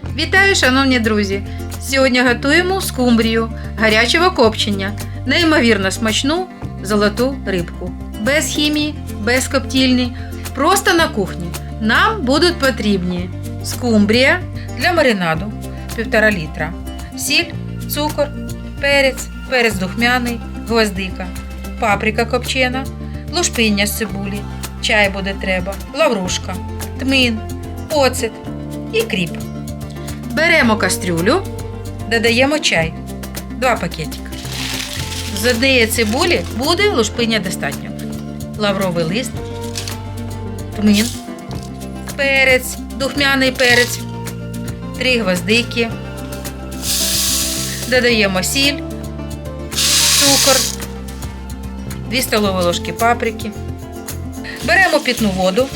Вітаю, шановні друзі! Сьогодні готуємо скумбрію гарячого копчення, неймовірно смачну золоту рибку. Без хімії, без коптільні, просто на кухні. Нам будуть потрібні скумбрія для маринаду 1,5 літра, сіль, цукор, перець, перець духмяний, гвоздика, паприка копчена, лушпиння з цибулі, чай буде треба, лаврушка, тмин, оцет і кріп. Беремо кастрюлю, додаємо чай. Два пакетика. З однієї цибулі буде лушпиня достатньо. Лавровий лист, тмин, перець, духмяний перець, три гвоздики. Додаємо сіль, цукор, 2 столові ложки паприки. Беремо питну воду.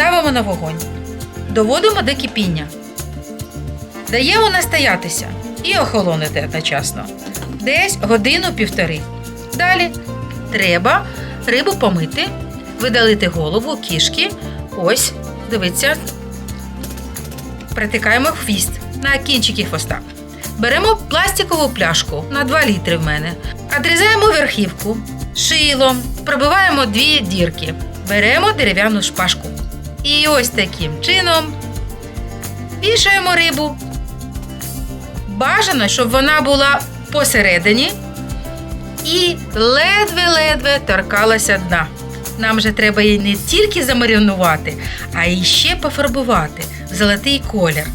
Ставимо на вогонь. Доводимо до кипіння. Даємо настоятися і охолонити одночасно. Десь годину-півтори. Далі треба рибу помити, видалити голову, кішки. Ось, дивіться. Притикаємо хвіст на кінчики хвоста. Беремо пластикову пляшку на 2 літри в мене. Одрізаємо верхівку шилом, пробиваємо дві дірки. Беремо дерев'яну шпажку. І ось таким чином вішаємо рибу. Бажано, щоб вона була посередині і ледве-ледве торкалася дна. Нам же треба її не тільки замаринувати, а й ще пофарбувати в золотий колір.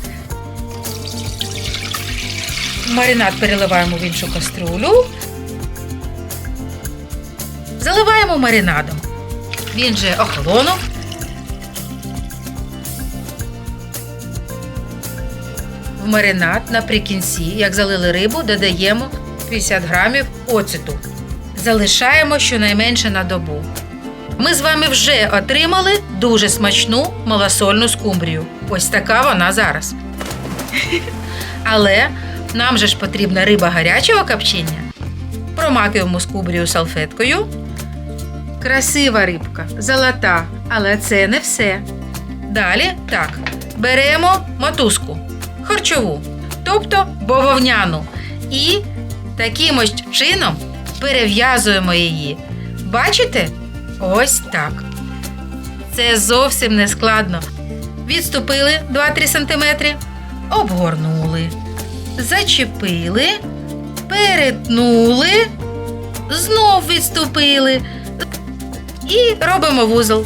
Маринад переливаємо в іншу каструлю. Заливаємо маринадом. Він же охолонув. В маринад наприкінці, як залили рибу, додаємо 50 грамів оцету. Залишаємо щонайменше на добу. Ми з вами вже отримали дуже смачну малосольну скумбрію. Ось така вона зараз. Але нам же ж потрібна риба гарячого копчення. Промакуємо скумбрію салфеткою. Красива рибка, золота, але це не все. Далі так, беремо мотузку харчову, тобто бавовняну. І таким ось чином перев'язуємо її. Бачите? Ось так. Це зовсім не складно. Відступили 2-3 см, обгорнули, зачепили, перетнули, знов відступили і робимо вузол.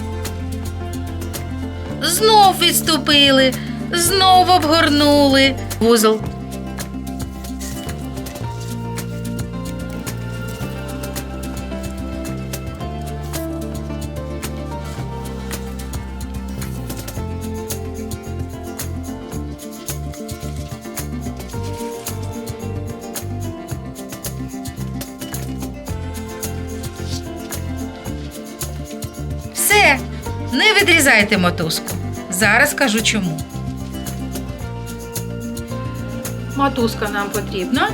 Знов відступили, знов обгорнули вузол. Все, не відрізайте мотузку. Зараз кажу чому. Мотузка нам потрібна,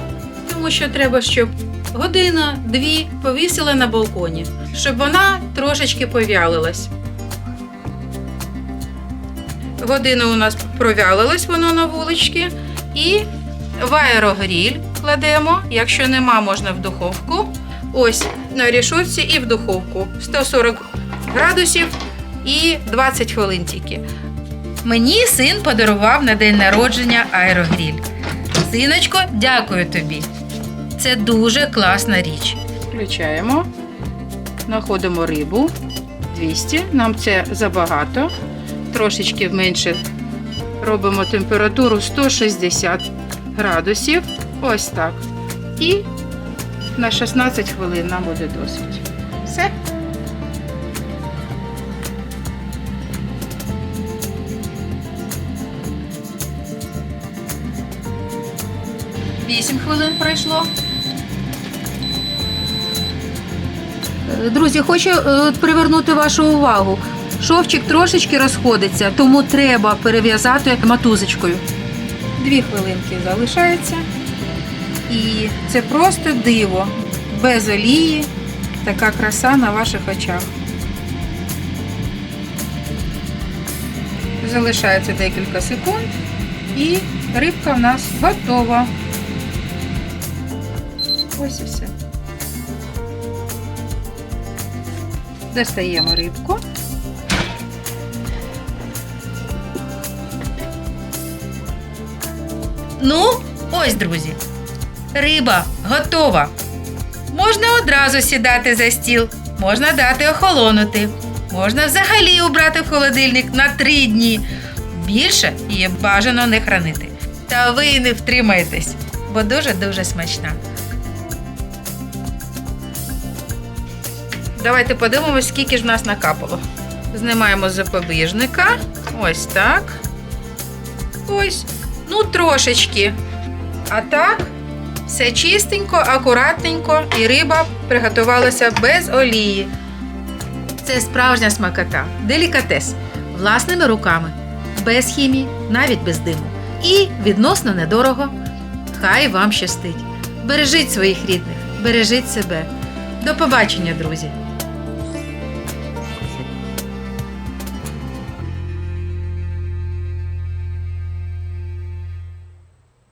тому що треба, щоб година-дві повісила на балконі, щоб вона трошечки повялилась. Година у нас провялилась воно на вулички. І в аерогріль кладемо, якщо нема, можна в духовку. Ось на рішотці і в духовку 140 градусів і 20 хвилин тільки. Мені син подарував на день народження аерогріль. Синочко, дякую тобі. Це дуже класна річ. Включаємо, знаходимо рибу 200. Нам це забагато. Трошечки менше робимо температуру 160 градусів. Ось так. І на 16 хвилин нам буде досить. Все. Вісім хвилин пройшло. Е, Друзі, хочу е, привернути вашу увагу. Шовчик трошечки розходиться, тому треба перев'язати мотузочкою. Дві хвилинки залишається. І це просто диво. Без олії. Така краса на ваших очах. Залишається декілька секунд, і рибка в нас готова. Ось і все. Достаємо рибку. Ну, ось, друзі. Риба готова. Можна одразу сідати за стіл, можна дати охолонути, можна взагалі убрати в холодильник на три дні. Більше її бажано не хранити. Та ви не втримаєтесь, бо дуже-дуже смачна. Давайте подивимось, скільки ж в нас накапало. Знімаємо запобіжника. Ось так. Ось. Ну, трошечки. А так, все чистенько, акуратненько, і риба приготувалася без олії. Це справжня смакота, делікатес, власними руками, без хімії, навіть без диму. І відносно недорого. Хай вам щастить. Бережіть своїх рідних, бережіть себе. До побачення, друзі!